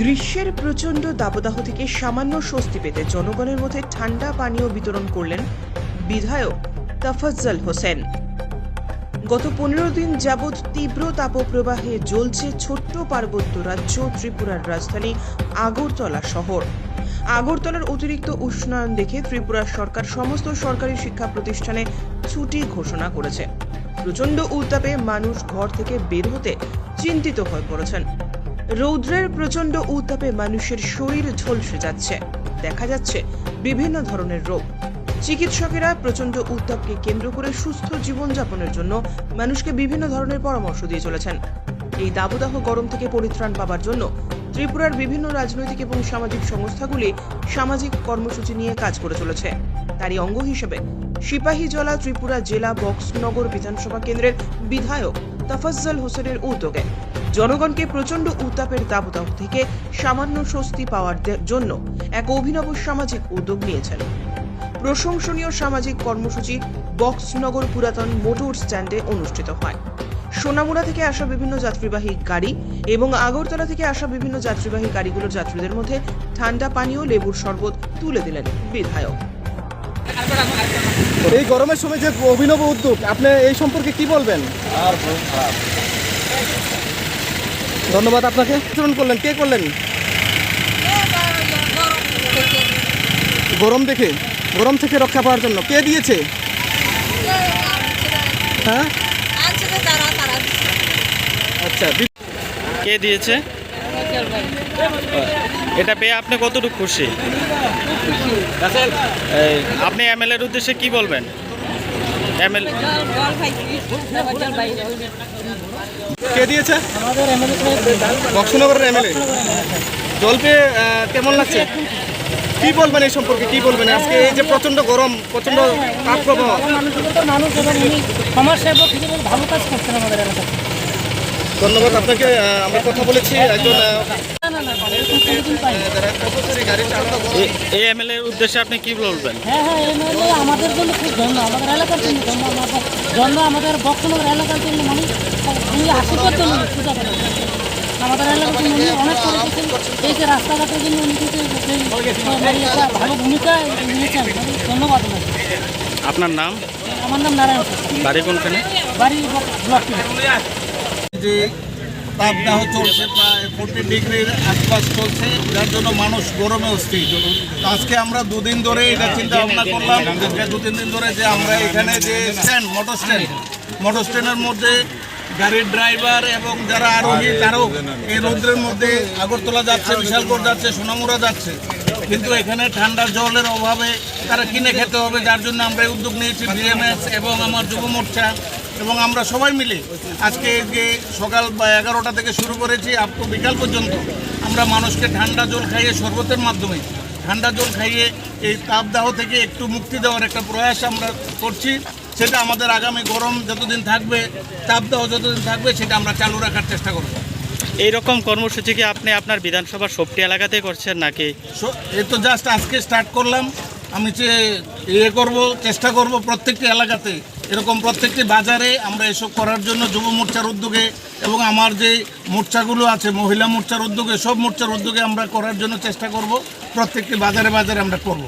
গ্রীষ্মের প্রচণ্ড দাবদাহ থেকে সামান্য স্বস্তি পেতে জনগণের মধ্যে ঠান্ডা পানীয় বিতরণ করলেন বিধায়ক তাফাজ্জল হোসেন। গত পনেরো দিন যাবৎ তীব্র তাপপ্রবাহে জ্বলছে ছোট্ট পার্বত্য রাজ্য ত্রিপুরার রাজধানী আগরতলা শহর। আগরতলার অতিরিক্ত উষ্ণায়ন দেখে ত্রিপুরার সরকার সমস্ত সরকারি শিক্ষা প্রতিষ্ঠানে ছুটি ঘোষণা করেছে। প্রচণ্ড উত্তাপে মানুষ ঘর থেকে বের হতে চিন্তিত হয়ে পড়েছেন। রৌদ্রের প্রচণ্ড উত্তাপে মানুষের শরীর ঝলসে যাচ্ছে। দেখা যাচ্ছে বিভিন্ন ধরনের রোগ। চিকিৎসকেরা প্রচণ্ড উত্তাপকে কেন্দ্র করে সুস্থ জীবনযাপনের জন্য মানুষকে বিভিন্ন ধরনের পরামর্শ দিয়ে চলেছেন। এই দাবদাহ গরম থেকে পরিত্রাণ পাবার জন্য ত্রিপুরার বিভিন্ন রাজনৈতিক এবং সামাজিক সংস্থাগুলি সামাজিক কর্মসূচি নিয়ে কাজ করে চলেছে। তারই অঙ্গ হিসেবে সিপাহীজলা ত্রিপুরা জেলা বক্সনগর বিধানসভা কেন্দ্রের বিধায়ক তাফাজ্জল হোসেনের উদ্যোগে জনগণকে প্রচণ্ড উত্তাপের দাবদাহ থেকে সামান্য স্বস্তি পাওয়ার জন্য এক অভিনব সামাজিক উদ্যোগ নিয়েছেন। প্রশংসনীয় সামাজিক কর্মসূচি বক্সনগর পুরাতন মোটর স্ট্যান্ডে অনুষ্ঠিত হয়। সোনামুড়া থেকে আসা বিভিন্ন যাত্রীবাহী গাড়ি এবং আগরতলা থেকে আসা বিভিন্ন যাত্রীবাহী গাড়িগুলোর যাত্রীদের মধ্যে ঠান্ডা পানীয় লেবুর শরবত তুলে দিলেন বিধায়ক। এই গরমের সময় যে অভিনব উদ্যোগ আপনি এই সম্পর্কে কি বলবেন? আর ধন্যবাদ আপনাকে। আচরণ করলেন কে করলেন? গরম দেখে গরম থেকে রক্ষা পাওয়ার জন্য। কে দিয়েছে? হ্যাঁ? আচ্ছা কে দিয়েছে? এটা পেয়ে আপনি কতটুকু খুশি? আপনি এমএলএর উদ্দেশ্যে কি বলবেন? কে দিয়েছে? বক্সনগরের এমএলএ জল পেয়ে কেমন লাগছে? কি বলবেন এই সম্পর্কে? কি বলবেন? আজকে এই যে প্রচণ্ড গরম প্রচণ্ড তাপ প্রবাহ মানুষ এবং সমাজসেবক হিসেবে ভালো কাজ করছেন আমাদের এলাকায়। ধন্যবাদ আপনাকে আমরা কথা বলেছি একজন উদ্দেশ্যে আপনি কি বলবেন? হ্যাঁ হ্যাঁ আমাদের জন্য খুব ধন্য আমাদের এলাকার জন্য ধন্য আমাদের এলাকার জন্য মানে উনি আশীর্বাদ জন্য পূজা করেন আমাদের এলাকার জন্য উনি অনেক করে এই যে রাস্তাঘাটের জন্য উনি কিন্তু মানে একটা ভালো ভূমিকা নিয়েছেন মানে ধন্যবাদ আপনার নাম? আমার নাম নারায়ণ। বাড়ি কোনখানে? বাড়ি ব্লক যে তাপদাহ চলছে প্রায় ফোর্টি ডিগ্রির আশপাশ চলছে, যার জন্য মানুষ গরমে অস্থির। আজকে আমরা দুদিন ধরে এটা চিন্তা ভাবনা করলাম দু তিন দিন ধরে যে আমরা এখানে যে স্ট্যান্ড মোটর স্ট্যান্ড মোটর স্ট্যান্ডের মধ্যে গাড়ির ড্রাইভার এবং যারা আরোহী, তারাও এই রৌদ্রের মধ্যে আগরতলা যাচ্ছে, বিশালগড় যাচ্ছে, সোনামুড়া যাচ্ছে। কিন্তু এখানে ঠান্ডা জলের অভাবে তারা কিনে খেতে হবে, যার জন্য আমরা উদ্যোগ নিয়েছি বিএমএস এবং আমার যুব মোর্চা। এবং আমরা সবাই মিলে আজকে যে সকাল বা এগারোটা থেকে শুরু করেছি আপ টু বিকাল পর্যন্ত আমরা মানুষকে ঠান্ডা জল খাইয়ে শরবতের মাধ্যমে ঠান্ডা জল খাইয়ে এই তাপদাহ থেকে একটু মুক্তি দেওয়ার একটা প্রয়াস আমরা করছি। সেটা আমাদের আগামী গরম যতদিন থাকবে তাপদাহ যতদিন থাকবে সেটা আমরা চালু রাখার চেষ্টা করব। এই রকম কর্মসূচি কি আপনি আপনার বিধানসভার সবটি এলাকাতে করছেন নাকি? এই তো জাস্ট আজকে স্টার্ট করলাম। আমি যে ইয়ে করব চেষ্টা করব প্রত্যেকটি এলাকাতে এরকম প্রত্যেকটি বাজারে আমরা এসব করার জন্য যুব মোর্চার উদ্যোগে এবং আমার যে মোর্চাগুলো আছে, মহিলা মোর্চার উদ্যোগে, সব মোর্চার উদ্যোগে আমরা করার জন্য চেষ্টা করব। প্রত্যেকটি বাজারে বাজারে আমরা করব।